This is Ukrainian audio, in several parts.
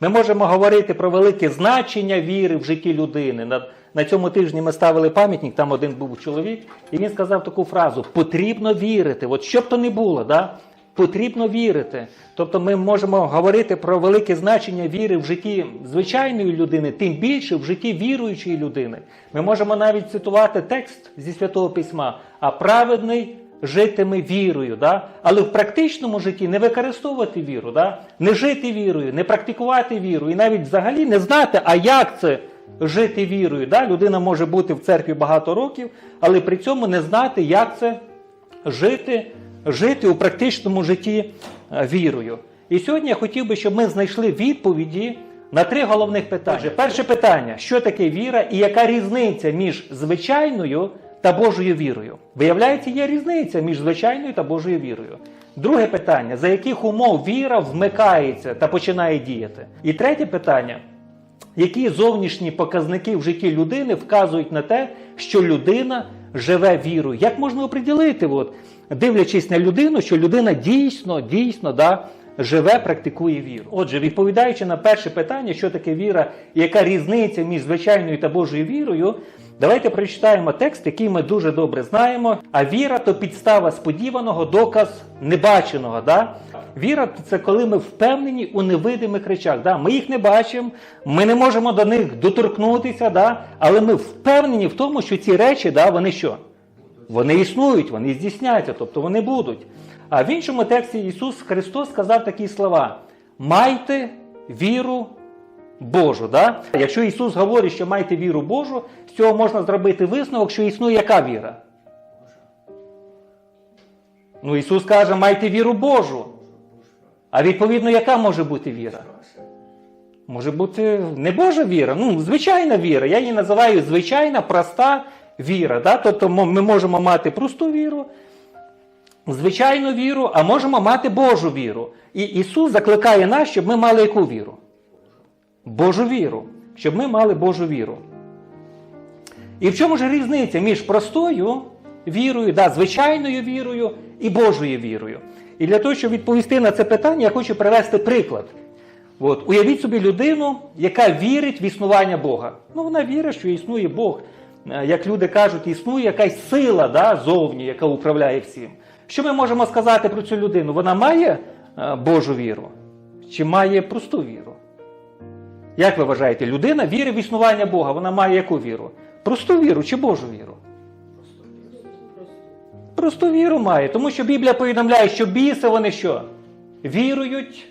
Ми можемо говорити про велике значення віри в житті людини. На, на цьому тижні ми ставили пам'ятник, там один був чоловік, і він сказав таку фразу: потрібно вірити. От що б то не було, да? потрібно вірити. Тобто ми можемо говорити про велике значення віри в житті звичайної людини, тим більше в житті віруючої людини. Ми можемо навіть цитувати текст зі Святого Письма, а праведний житиме вірою, да? але в практичному житті не використовувати віру, да? не жити вірою, не практикувати віру, і навіть взагалі не знати, а як це жити вірою. Да? Людина може бути в церкві багато років, але при цьому не знати, як це жити, жити у практичному житті е, вірою. І сьогодні я хотів би, щоб ми знайшли відповіді на три головних питання. Перше питання: що таке віра і яка різниця між звичайною та Божою вірою? Виявляється, є різниця між звичайною та Божою вірою. Друге питання: за яких умов віра вмикається та починає діяти? І третє питання. Які зовнішні показники в житті людини вказують на те, що людина живе вірою? Як можна оприділити, от, дивлячись на людину, що людина дійсно, дійсно да, живе, практикує віру? Отже, відповідаючи на перше питання, що таке віра яка різниця між звичайною та Божою вірою, давайте прочитаємо текст, який ми дуже добре знаємо. А віра то підстава сподіваного, доказ небаченого. Да? Віра це коли ми впевнені у невидимих речах. Да? Ми їх не бачимо, ми не можемо до них доторкнутися, да? але ми впевнені в тому, що ці речі, да, вони що? Вони існують, вони здійсняться, тобто вони будуть. А в іншому тексті Ісус Христос сказав такі слова: майте віру Божу. Да? Якщо Ісус говорить, що майте віру Божу, з цього можна зробити висновок, що існує яка віра? Ну, Ісус каже, майте віру Божу. А відповідно, яка може бути віра? Може бути не Божа віра, ну, звичайна віра. Я її називаю звичайна, проста віра. Да? Тобто ми можемо мати просту віру, звичайну віру, а можемо мати Божу віру. І Ісус закликає нас, щоб ми мали яку віру? Божу віру. Щоб ми мали Божу віру. І в чому ж різниця між простою вірою, да, звичайною вірою і Божою вірою? І для того, щоб відповісти на це питання, я хочу привести приклад. От, уявіть собі людину, яка вірить в існування Бога. Ну, вона вірить, що існує Бог. Е, Як люди кажуть, існує якась сила да, зовні, яка управляє всім. Що ми можемо сказати про цю людину? Вона має е, Божу віру чи має просту віру? Як ви вважаєте, людина вірить в існування Бога, вона має яку віру? Просту віру чи Божу віру? Просту віру має, тому що Біблія повідомляє, що біси вони що? Вірують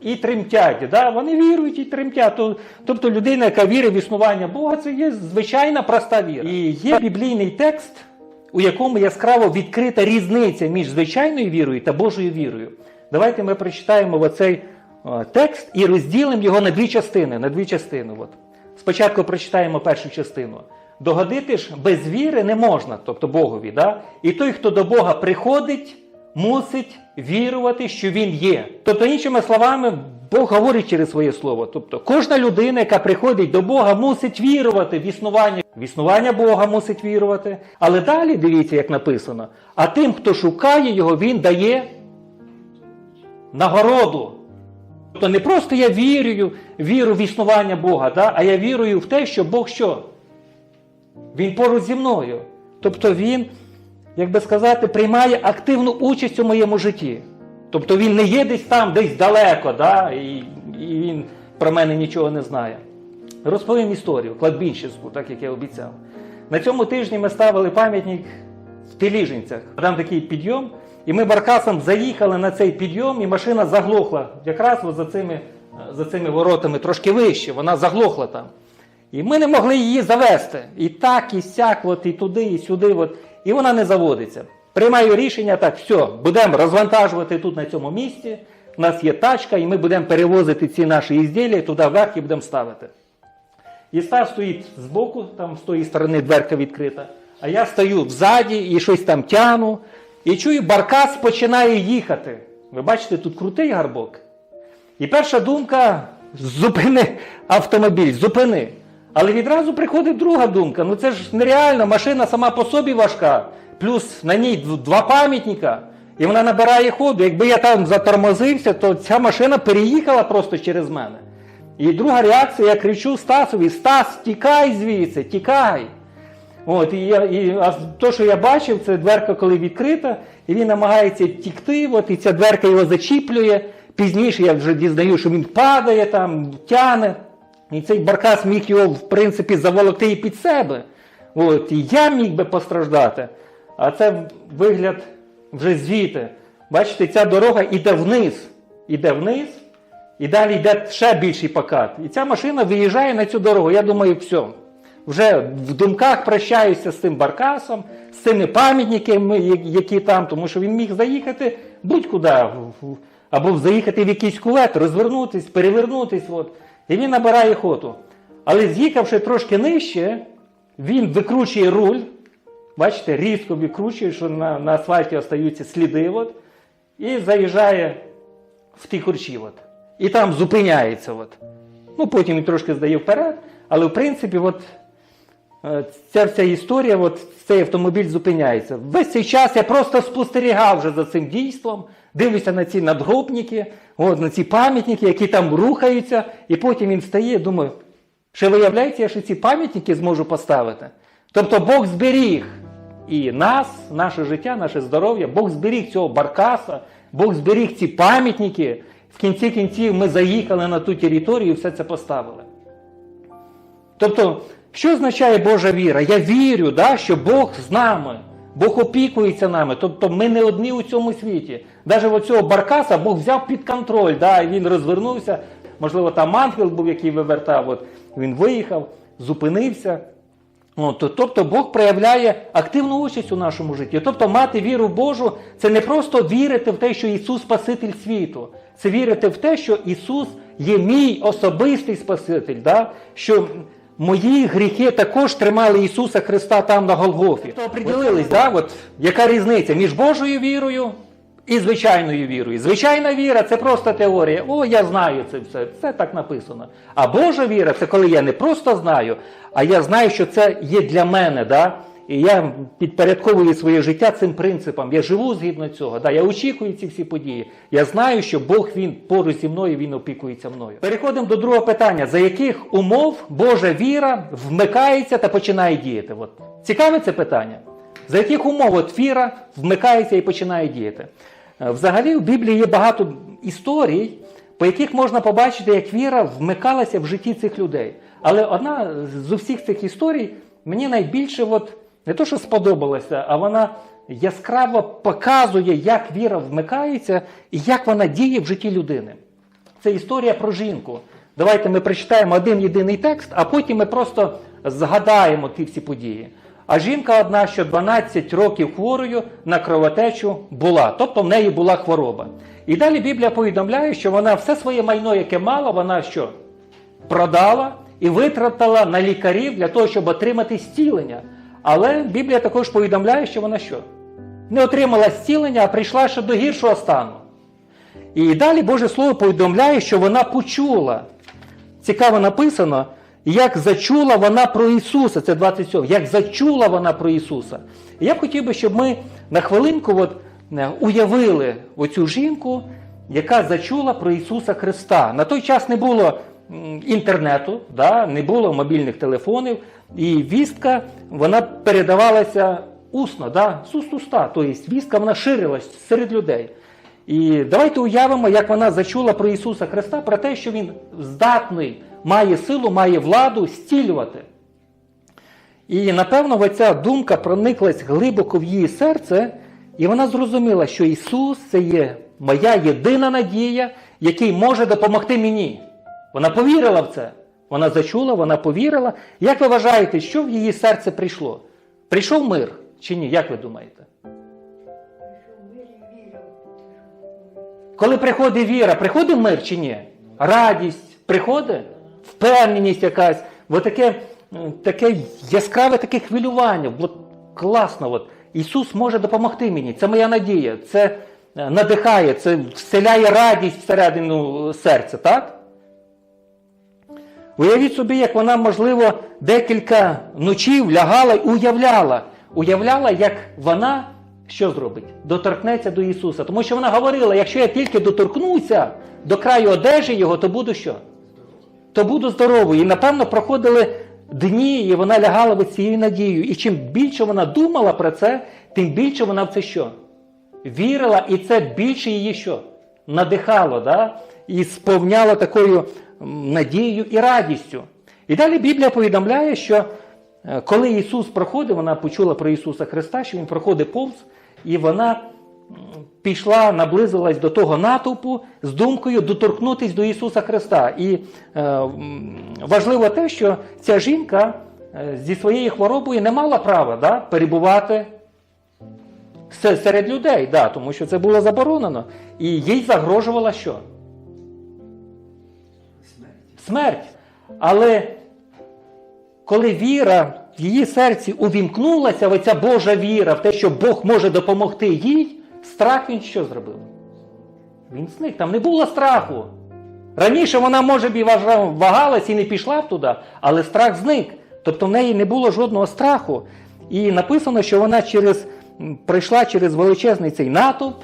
і тремтять. Да? Вони вірують і тремтять. Тобто людина, яка вірить в існування Бога, це є звичайна проста віра. І є біблійний текст, у якому яскраво відкрита різниця між звичайною вірою та Божою вірою. Давайте ми прочитаємо оцей текст і розділимо його на дві частини. На дві частини. От. Спочатку прочитаємо першу частину. Догодити ж без віри не можна, тобто Богові. Да? І той, хто до Бога приходить, мусить вірувати, що Він є. Тобто, іншими словами, Бог говорить через своє слово. Тобто, кожна людина, яка приходить до Бога, мусить вірувати в існування. В існування Бога мусить вірувати. Але далі дивіться, як написано: а тим, хто шукає його, він дає нагороду. Тобто не просто я вірю, віру в існування Бога, да? а я вірую в те, що Бог що? Він поруч зі мною. Тобто він, як би сказати, приймає активну участь у моєму житті. Тобто він не є десь там, десь далеко, да? і, і він про мене нічого не знає. Розповім історію, кладбищенську, так як я обіцяв. На цьому тижні ми ставили пам'ятник в Теліжинцях. Там такий підйом, і ми баркасом заїхали на цей підйом, і машина заглохла якраз за цими, за цими воротами трошки вище, вона заглохла там. І ми не могли її завести. І так, і сяк, от, і туди, і сюди. От, і вона не заводиться. Приймаю рішення, так, все, будемо розвантажувати тут на цьому місці. У нас є тачка, і ми будемо перевозити ці наші ізділля туди вверх і будемо ставити. І став стоїть збоку, там з тої сторони дверка відкрита, а я стою взаді і щось там тяну. І чую, баркас починає їхати. Ви бачите, тут крутий гарбок. І перша думка зупини автомобіль, зупини. Але відразу приходить друга думка: ну це ж нереально, машина сама по собі важка, плюс на ній два пам'ятника, і вона набирає ходу. Якби я там затормозився, то ця машина переїхала просто через мене. І друга реакція, я кричу Стасові: Стас, тікай звідси, тікай. От, і, я, і а то, що я бачив, це дверка, коли відкрита, і він намагається тікти, от, і ця дверка його зачіплює. Пізніше я вже дізнаю, що він падає, там, тяне. І цей баркас міг його, в принципі, заволокти і під себе. От, і я міг би постраждати. А це вигляд вже звідти. Бачите, ця дорога йде вниз. Іде вниз, і далі йде ще більший покат. І ця машина виїжджає на цю дорогу. Я думаю, все. Вже в думках прощаюся з цим баркасом, з цими пам'ятниками, які там, тому що він міг заїхати будь-куди, або заїхати в якийсь кулет, розвернутись, перевернутись. От. І він набирає хоту. Але з'їхавши трошки нижче, він викручує руль, бачите, різко викручує, що на, на асфальті остаються сліди. От, і заїжджає в ті корчі. От. І там зупиняється. От. Ну, потім трошки здає вперед, але в принципі, от, ця вся історія, от, цей автомобіль зупиняється. Весь цей час я просто спостерігав вже за цим дійством, дивлюся на ці надгробники, от, на ці пам'ятники, які там рухаються, і потім він стає, думаю, що виявляється, я ще ці пам'ятники зможу поставити. Тобто Бог зберіг і нас, наше життя, наше здоров'я, Бог зберіг цього баркаса, Бог зберіг ці пам'ятники. В кінці кінців ми заїхали на ту територію і все це поставили. Тобто, що означає Божа віра? Я вірю, да, що Бог з нами, Бог опікується нами. Тобто ми не одні у цьому світі. Навіть оцього баркаса Бог взяв під контроль, да, і він розвернувся. Можливо, там ангел був, який вивертав, от, він виїхав, зупинився. От, тобто Бог проявляє активну участь у нашому житті. Тобто мати віру Божу це не просто вірити в те, що Ісус Спаситель світу, це вірити в те, що Ісус є мій особистий Спаситель, да? що мої гріхи також тримали Ісуса Христа там на Голгофі. То оприділились, да? От, яка різниця між Божою вірою і звичайною вірою. Звичайна віра це просто теорія. О, я знаю це все. Це так написано. А Божа віра це коли я не просто знаю, а я знаю, що це є для мене. Да? І я підпорядковую своє життя цим принципам. Я живу згідно цього. Да? Я очікую ці всі події. Я знаю, що Бог він поруч зі мною, він опікується мною. Переходимо до другого питання: за яких умов Божа віра вмикається та починає діяти? От. Цікаве це питання. За яких умов от віра вмикається і починає діяти? Е, Взагалі в Біблії є багато історій, по яких можна побачити, як віра вмикалася в житті цих людей. Але одна з усіх цих історій мені найбільше от, не то, що сподобалася, а вона яскраво показує, як віра вмикається і як вона діє в житті людини. Це історія про жінку. Давайте ми прочитаємо один єдиний текст, а потім ми просто згадаємо ті всі події. А жінка одна, що 12 років хворою на кровотечу була, тобто в неї була хвороба. І далі Біблія повідомляє, що вона все своє майно, яке мала, вона що? Продала і витратила на лікарів для того, щоб отримати зцілення. Але Біблія також повідомляє, що вона що? Не отримала зцілення, а прийшла ще до гіршого стану. І далі Боже Слово повідомляє, що вона почула. Цікаво написано, як зачула вона про Ісуса. Це 27. Як зачула вона про Ісуса. І я б хотів би, щоб ми на хвилинку от, е, уявили оцю жінку, яка зачула про Ісуса Христа. На той час не було інтернету, да, не було мобільних телефонів, і вістка вона передавалася усно, да, з уст уста. Тобто вістка вона ширилась серед людей. І давайте уявимо, як вона зачула про Ісуса Христа, про те, що Він здатний, має силу, має владу зцілювати. І напевно оця думка прониклась глибоко в її серце, і вона зрозуміла, що Ісус це є моя єдина надія, який може допомогти мені. Вона повірила в це. Вона зачула, вона повірила. Як ви вважаєте, що в її серце прийшло? Прийшов мир чи ні? Як ви думаєте? Коли приходить віра, приходить мир чи ні? Радість приходить, впевненість якась, от таке, таке яскраве таке хвилювання. От класно, от. Ісус може допомогти мені. Це моя надія. Це е, надихає, це вселяє радість всередину серця, так? Уявіть собі, як вона, можливо, декілька ночів лягала і уявляла. Уявляла, як вона що зробить? Доторкнеться до Ісуса. Тому що вона говорила, якщо я тільки доторкнуся до краю одежі Його, то буду що? то буду здоровою. І напевно проходили дні, і вона лягала від цією надією. І чим більше вона думала про це, тим більше вона в це що? Вірила, і це більше її що? Надихало, да? і сповняло такою надією і радістю. І далі Біблія повідомляє, що е, коли Ісус проходив, вона почула про Ісуса Христа, що Він проходить повз, і вона пішла, наблизилась до того натовпу з думкою доторкнутися до Ісуса Христа. І е, важливо те, що ця жінка е, зі своєю хворобою не мала права да, перебувати серед людей, да, тому що це було заборонено. І їй загрожувала що? Смерть. Але коли віра в її серці увімкнулася, оця Божа віра в те, що Бог може допомогти їй, страх він що зробив? Він зник, там не було страху. Раніше вона, може б, і вагалась і не пішла б туди, але страх зник. Тобто в неї не було жодного страху. І написано, що вона через, пройшла через величезний цей натовп,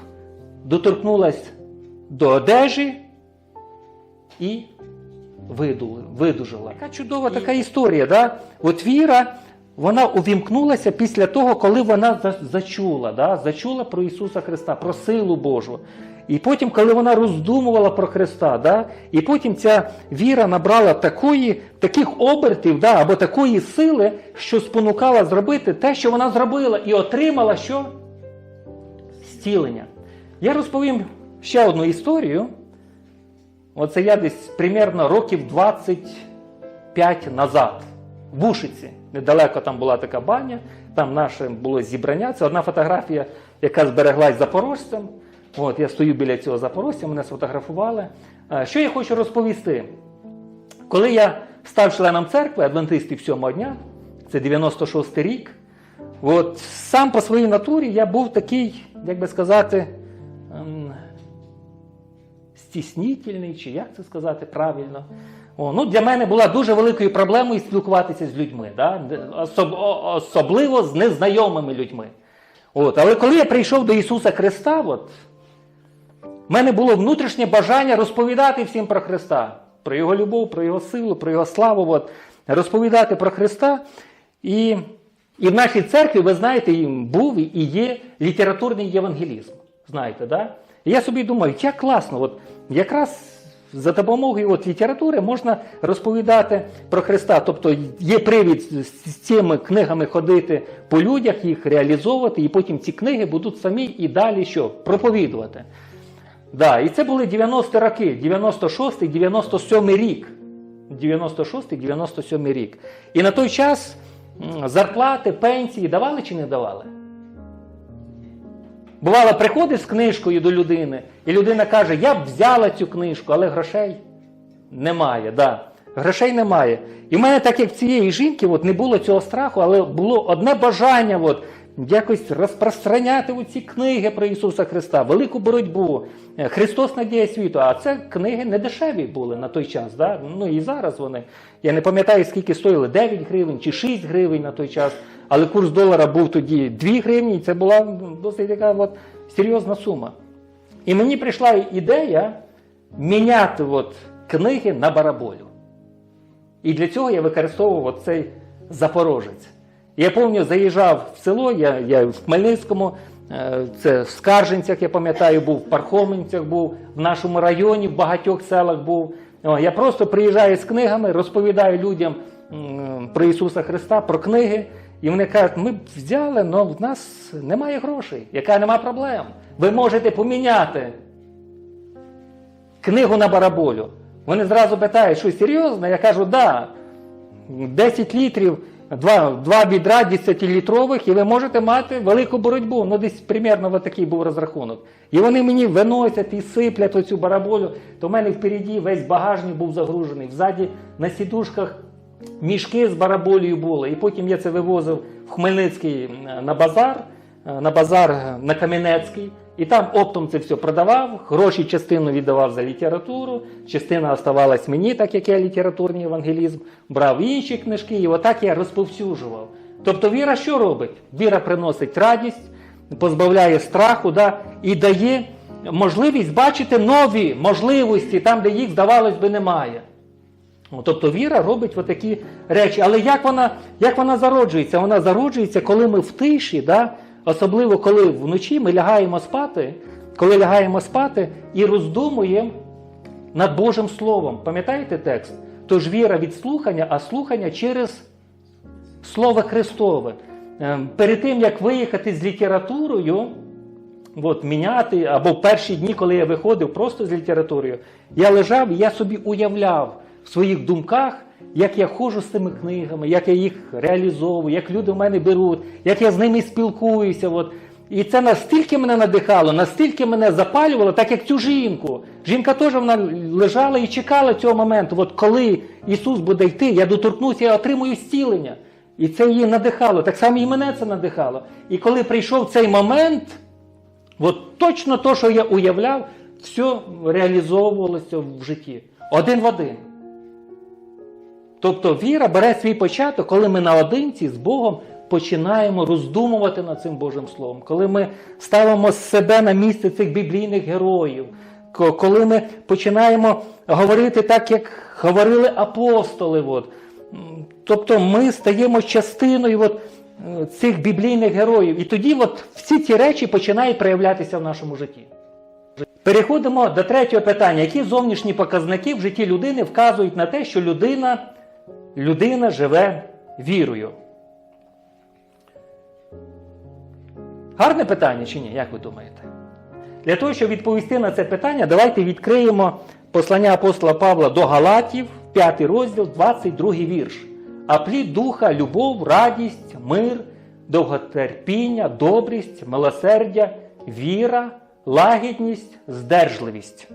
доторкнулась до одежі і видули, видужала. Яка чудова така історія. Да? От віра, вона увімкнулася після того, коли вона зачула, да? зачула про Ісуса Христа, про силу Божу. І потім, коли вона роздумувала про Христа, да? і потім ця віра набрала такої, таких обертів да? або такої сили, що спонукала зробити те, що вона зробила, і отримала що? Зцілення. Я розповім ще одну історію. Оце я десь примерно років 25 назад в Ушиці. Недалеко там була така баня, там наше було зібрання. Це одна фотографія, яка збереглась запорожцем. От, я стою біля цього запорожця, мене сфотографували. Що я хочу розповісти? Коли я став членом церкви адвентистів сьомого дня, це 96 рік, от сам по своїй натурі я був такий, як би сказати, стіснітельний, чи як це сказати правильно. О, ну, для мене була дуже великою проблемою спілкуватися з людьми, да? Особ, особливо з незнайомими людьми. От, але коли я прийшов до Ісуса Христа, в мене було внутрішнє бажання розповідати всім про Христа, про Його любов, про Його силу, про Його славу, от, розповідати про Христа. І, і в нашій церкві, ви знаєте, був і є літературний євангелізм. Знаєте, да? І я собі думаю, як класно, от якраз за допомогою от літератури можна розповідати про Христа. Тобто є привід з цими книгами ходити по людях, їх реалізовувати, і потім ці книги будуть самі і далі що? Проповідувати. Да, і це були 90 роки, 96 97 рік. 96 97 рік. І на той час зарплати, пенсії давали чи не давали? Бувало, приходиш з книжкою до людини, і людина каже, я б взяла цю книжку, але грошей немає. Да. Грошей немає. І в мене, так як в цієї жінки, от, не було цього страху, але було одне бажання от, якось розпространяти ці книги про Ісуса Христа, велику боротьбу. Е, Христос надія світу. А це книги не дешеві були на той час. Да? Ну і зараз вони. Я не пам'ятаю, скільки стоїли 9 гривень чи 6 гривень на той час. Але курс долара був тоді 2 гривні, це була досить така от, серйозна сума. І мені прийшла ідея міняти от, книги на бараболю. І для цього я використовував цей запорожець. Я пам'ятаю, заїжджав в село, я, я в Хмельницькому, е, це в Скарженцях, я пам'ятаю, був, в Пархоменцях був, в нашому районі, в багатьох селах був. Я просто приїжджаю з книгами, розповідаю людям про Ісуса Христа, про книги. І вони кажуть, ми взяли, але в нас немає грошей, яка нема проблем. Ви можете поміняти книгу на бараболю. Вони зразу питають, що серйозно? Я кажу, да. 10 літрів, два, два відра 10-літрових, і ви можете мати велику боротьбу. Ну, десь примерно такий був розрахунок. І вони мені виносять і сиплять оцю бараболю, то в мене впереді весь багажник був загружений. Взаді на сідушках мішки з бараболею були. І потім я це вивозив в Хмельницький е, на базар, е, на базар е, на Кам'янецький. І там оптом це все продавав, гроші частину віддавав за літературу, частина оставалась мені, так як я літературний евангелізм, брав інші книжки, і отак я розповсюджував. Тобто віра що робить? Віра приносить радість, позбавляє страху да, і дає можливість бачити нові можливості там, де їх, здавалось би, немає. Тобто віра робить отакі речі. Але як вона, як вона зароджується? Вона зароджується, коли ми в тиші, да? особливо коли вночі ми лягаємо спати, коли лягаємо спати і роздумуємо над Божим Словом. Пам'ятаєте текст? Тож віра від слухання, а слухання через Слово Христове. Ем, Перед тим, як виїхати з літературою, от, міняти, або в перші дні, коли я виходив просто з літературою, я лежав і я собі уявляв в своїх думках, як я ходжу з цими книгами, як я їх реалізовую, як люди в мене беруть, як я з ними спілкуюся. От. І це настільки мене надихало, настільки мене запалювало, так як цю жінку. Жінка теж вона лежала і чекала цього моменту. От коли Ісус буде йти, я доторкнуся, я отримую зцілення. І це її надихало. Так само і мене це надихало. І коли прийшов цей момент, от точно то, що я уявляв, все реалізовувалося в житті. Один в один. Тобто віра бере свій початок, коли ми наодинці з Богом починаємо роздумувати над цим Божим Словом, коли ми ставимо себе на місце цих біблійних героїв, коли ми починаємо говорити так, як говорили апостоли. От. Тобто ми стаємо частиною от, цих біблійних героїв. І тоді от всі ці речі починають проявлятися в нашому житті. Переходимо до третього питання. Які зовнішні показники в житті людини вказують на те, що людина, людина живе вірою? Гарне питання чи ні? Як ви думаєте? Для того, щоб відповісти на це питання, давайте відкриємо послання апостола Павла до Галатів, 5 розділ, 22 вірш. А плід духа, любов, радість, мир, довготерпіння, добрість, милосердя, віра, лагідність, здержливість.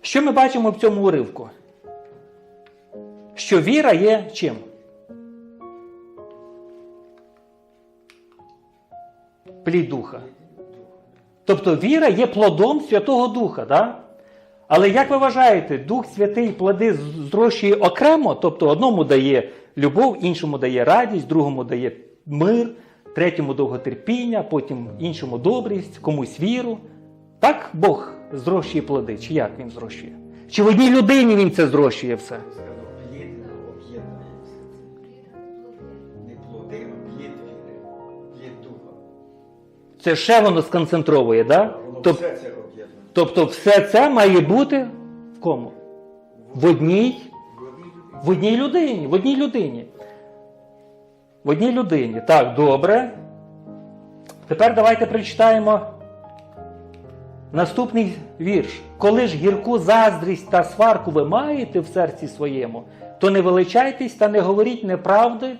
Що ми бачимо в цьому уривку? Що віра є чим? Плід духа. Тобто віра є плодом Святого Духа. Да? Але як ви вважаєте, Дух Святий плоди зрощує окремо, тобто одному дає любов, іншому дає радість, другому дає мир, третьому довготерпіння, потім іншому добрість, комусь віру. Так Бог зрощує плоди, чи як він зрощує? Чи в одній людині він це зрощує все? Це ще воно сконцентровує, да? Воно Тоб- все це об'єднує. Тобто все це має бути в кому? В одній В одній людині, в одній людині. В одній людині. Так, добре. Тепер давайте прочитаємо наступний вірш. Коли ж гірку заздрість та сварку ви маєте в серці своєму, то не величайтесь та не говоріть неправди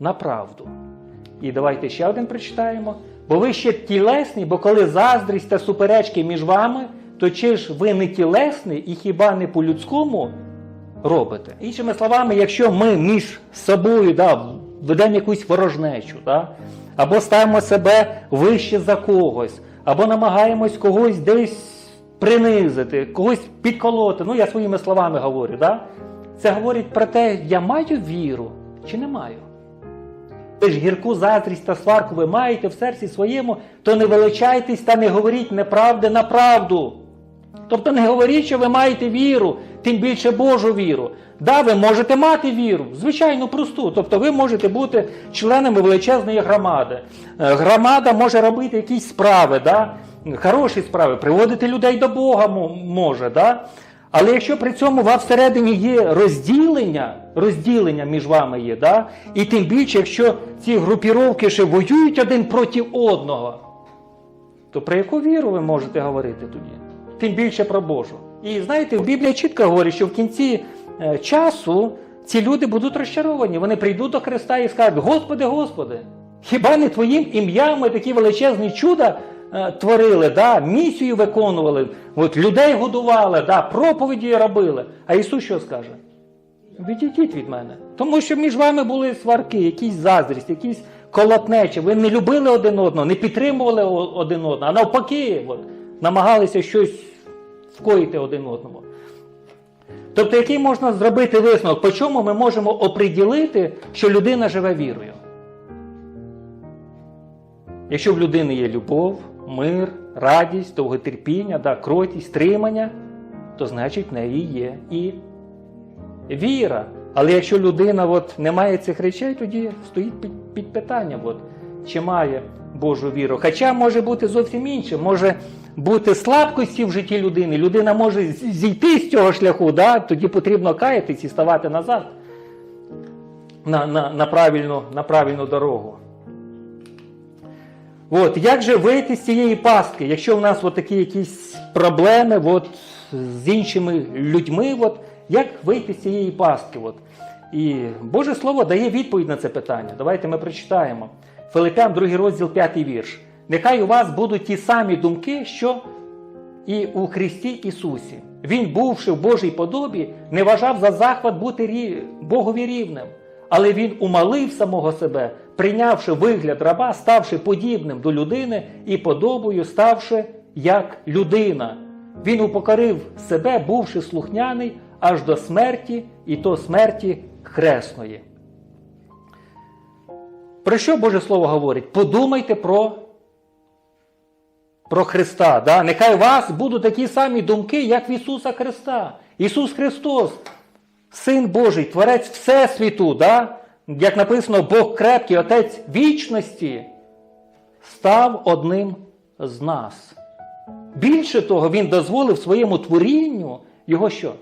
на правду. І давайте ще один прочитаємо. Бо ви ще тілесні, бо коли заздрість та суперечки між вами, то чи ж ви не тілесні і хіба не по-людському робите? Іншими словами, якщо ми між собою да, ведемо якусь ворожнечу, да, або ставимо себе вище за когось, або намагаємось когось десь принизити, когось підколоти, ну я своїми словами говорю, да, це говорить про те, я маю віру чи не маю. Ви ж гірку заздрість та сварку ви маєте в серці своєму, то не величайтесь та не говоріть неправди на правду. Тобто не говоріть, що ви маєте віру, тим більше Божу віру. Да, ви можете мати віру, звичайно, просту. Тобто ви можете бути членами величезної громади. Е, Громада може робити якісь справи, да? хороші справи, приводити людей до Бога може. Да? Але якщо при цьому вас всередині є розділення, розділення між вами є, да? і тим більше, якщо ці групіровки ще воюють один проти одного, то про яку віру ви можете говорити тоді? Тим більше про Божу. І знаєте, в Біблії чітко говорить, що в кінці е, часу ці люди будуть розчаровані. Вони прийдуть до Христа і скажуть: Господи, Господи, хіба не Твоїм ім'ям ми такі величезні чуда творили, да? місію виконували, от, людей годували, да? проповіді робили. А Ісус що скаже? Відійдіть від мене. Тому що між вами були сварки, якісь заздрість, якісь колотнечі. Ви не любили один одного, не підтримували один одного, а навпаки, от, намагалися щось вкоїти один одному. Тобто, який можна зробити висновок, по чому ми можемо оприділити, що людина живе вірою? Якщо в людини є любов, мир, радість, довготерпіння, да, кротість, стримання, то значить в неї є і віра. Але якщо людина от, не має цих речей, тоді стоїть під, під питанням, от, чи має Божу віру. Хоча може бути зовсім інше, може бути слабкості в житті людини. Людина може зійти з цього шляху, да? тоді потрібно каятись і ставати назад на, на, на, правильну, на правильну дорогу. От, як же вийти з цієї пастки, якщо в нас от такі якісь проблеми от, з іншими людьми, от, як вийти з цієї пастки? От? І Боже Слово дає відповідь на це питання. Давайте ми прочитаємо. Филипян, 2 розділ, 5 вірш. Нехай у вас будуть ті самі думки, що і у Христі Ісусі. Він, бувши в Божій подобі, не вважав за захват бути рі... Богові рівним, але він умалив самого себе, прийнявши вигляд раба, ставши подібним до людини і подобою ставши як людина. Він упокорив себе, бувши слухняний аж до смерті, і то смерті хресної. Про що Боже Слово говорить? Подумайте про про Христа. Да? Нехай у вас будуть такі самі думки, як в Ісуса Христа. Ісус Христос, Син Божий, Творець Всесвіту, да? Як написано, Бог крепкий, Отець вічності, став одним з нас. Більше того, Він дозволив своєму творінню його що?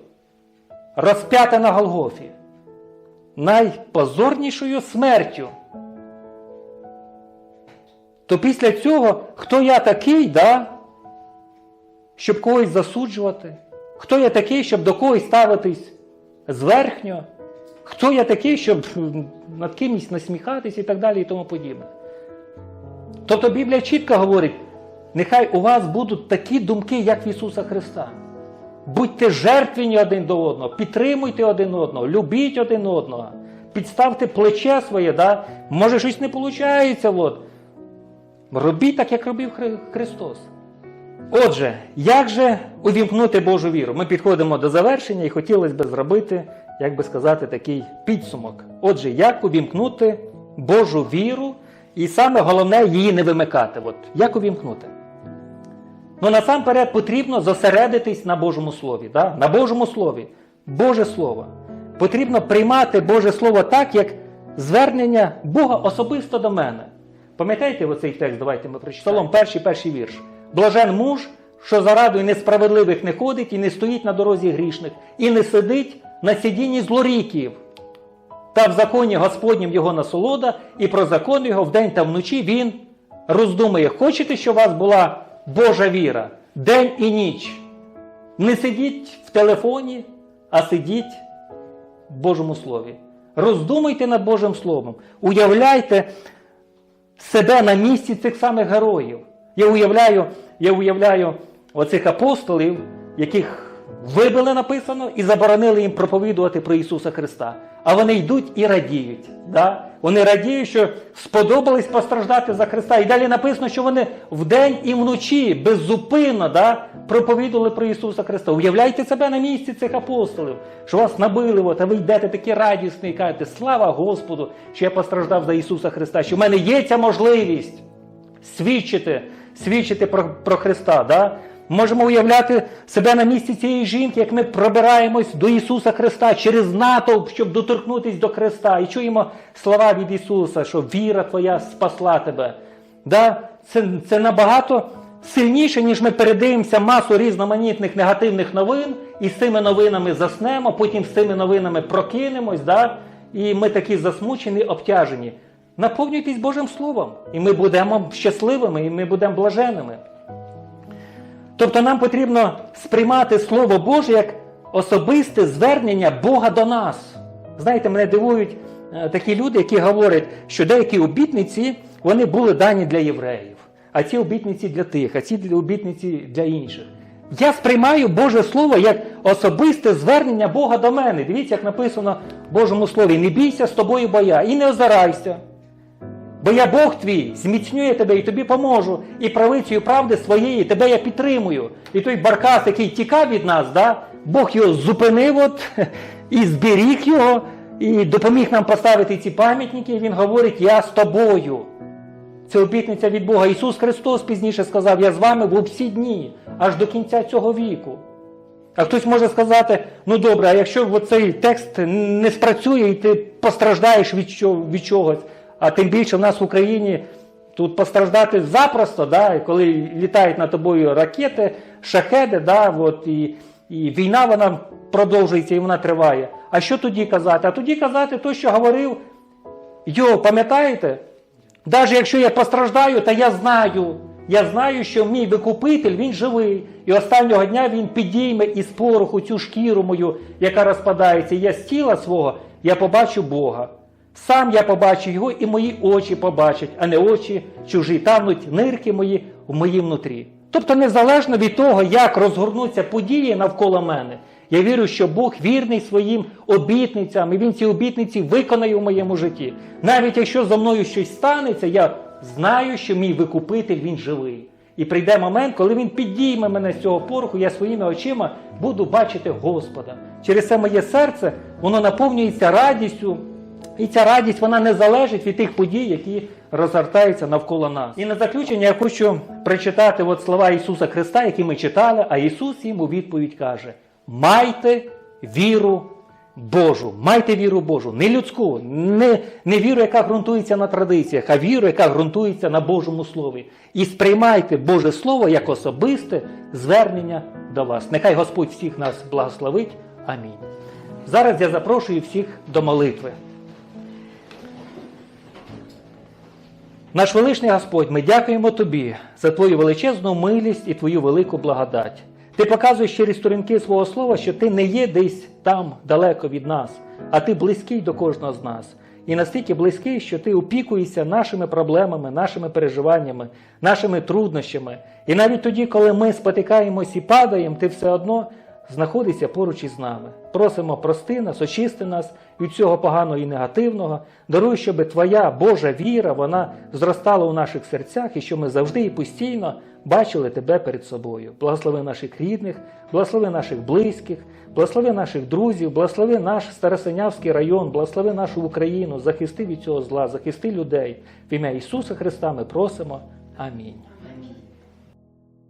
Розп'яти на Голгофі. Найпозорнішою смертю. То після цього, хто я такий, да, щоб когось засуджувати? Хто я такий, щоб до когось ставитись зверхньо? Хто я такий, щоб над кимось насміхатись і так далі і тому подібне? Тобто Біблія чітко говорить, нехай у вас будуть такі думки, як в Ісуса Христа. Будьте жертвені один до одного, підтримуйте один одного, любіть один одного, підставте плече своє, да? може щось не виходить. От. Робіть так, як робив Христос. Отже, як же увімкнути Божу віру? Ми підходимо до завершення і хотілося б зробити, як би сказати, такий підсумок. Отже, як увімкнути Божу віру, і саме головне її не вимикати. От, як увімкнути? Ну, насамперед потрібно зосередитись на Божому Слові. Да? На Божому Слові. Боже Слово. Потрібно приймати Боже Слово так, як звернення Бога особисто до мене. Пам'ятаєте оцей текст? Давайте ми прочитаємо. Псалом, перший, перший вірш. Блажен муж, що зарадою несправедливих не ходить і не стоїть на дорозі грішних, і не сидить на сидінні злоріків. Та в законі Господнім його насолода, і про закон його вдень та вночі він роздумує. Хочете, щоб у вас була Божа віра день і ніч? Не сидіть в телефоні, а сидіть в Божому Слові. Роздумуйте над Божим Словом. Уявляйте себе на місці цих самих героїв. Я уявляю, я уявляю оцих апостолів, яких вибили написано і заборонили їм проповідувати про Ісуса Христа. А вони йдуть і радіють. Да? Вони радіють, що сподобались постраждати за Христа. І далі написано, що вони вдень і вночі беззупинно да, проповідували про Ісуса Христа. Уявляйте себе на місці цих апостолів, що вас набили, от, а ви йдете такі радісні і кажете, слава Господу, що я постраждав за Ісуса Христа, що в мене є ця можливість свідчити, свідчити про, про Христа. Да? Можемо уявляти себе на місці цієї жінки, як ми пробираємось до Ісуса Христа через натовп, щоб доторкнутися до Христа. І чуємо слова від Ісуса, що віра Твоя спасла тебе. Да? Це, це набагато сильніше, ніж ми передивимося масу різноманітних негативних новин, і з цими новинами заснемо, потім з цими новинами прокинемось, да? і ми такі засмучені, обтяжені. Наповнюйтесь Божим Словом, і ми будемо щасливими, і ми будемо блаженними. Тобто нам потрібно сприймати Слово Боже як особисте звернення Бога до нас. Знаєте, мене дивують е, такі люди, які говорять, що деякі обітниці вони були дані для євреїв, а ці обітниці для тих, а ці обітниці для інших. Я сприймаю Боже Слово як особисте звернення Бога до мене. Дивіться, як написано в Божому Слові: не бійся з тобою, бо я, і не озирайся. Бо я Бог твій, зміцнює тебе і тобі поможу, і правицею правди своєї тебе я підтримую. І той баркас, який тікав від нас, да, Бог його зупинив от, і зберіг його, і допоміг нам поставити ці пам'ятники. Він говорить: Я з тобою. Це обітниця від Бога. Ісус Христос пізніше сказав: Я з вами в усі дні, аж до кінця цього віку. А хтось може сказати: ну добре, а якщо цей текст не спрацює і ти постраждаєш від чогось, а тим більше в нас в Україні тут постраждати запросто, да, коли літають над тобою ракети, шахеди, да, от, і, і війна вона продовжується і вона триває. А що тоді казати? А тоді казати то, що говорив Йо, пам'ятаєте? Навіть якщо я постраждаю, то я знаю. Я знаю, що мій викупитель він живий. І останнього дня він підійме із пороху цю шкіру мою, яка розпадається. Я з тіла свого я побачу Бога. Сам я побачу його, і мої очі побачать, а не очі чужі тануть нирки мої в моїм внутрі. Тобто, незалежно від того, як розгорнуться події навколо мене, я вірю, що Бог вірний своїм обітницям, і Він ці обітниці виконає в моєму житті. Навіть якщо зо мною щось станеться, я знаю, що мій викупитель він живий. І прийде момент, коли він підійме мене з цього пороху, я своїми очима буду бачити Господа. Через це моє серце воно наповнюється радістю, і ця радість вона не залежить від тих подій, які розгортаються навколо нас. І на заключення я хочу прочитати от слова Ісуса Христа, які ми читали, а Ісус їм у відповідь каже: Майте віру Божу, майте віру Божу, не людську, не, не віру, яка ґрунтується на традиціях, а віру, яка ґрунтується на Божому Слові. І сприймайте Боже Слово як особисте звернення до вас. Нехай Господь всіх нас благословить. Амінь. Зараз я запрошую всіх до молитви. Наш величний Господь, ми дякуємо Тобі за Твою величезну милість і Твою велику благодать. Ти показуєш через сторінки свого слова, що ти не є десь там далеко від нас, а ти близький до кожного з нас. І настільки близький, що ти опікуєшся нашими проблемами, нашими переживаннями, нашими труднощами. І навіть тоді, коли ми спотикаємось і падаємо, ти все одно знаходиться поруч із нами. Просимо прости нас, очисти нас від цього поганого і негативного. Даруй, щоб Твоя Божа віра вона зростала у наших серцях і щоб ми завжди і постійно бачили Тебе перед собою. Благослови наших рідних, благослови наших близьких, благослови наших друзів, благослови наш Старосинявський район, благослови нашу Україну, захисти від цього зла, захисти людей. В ім'я Ісуса Христа ми просимо. Амінь.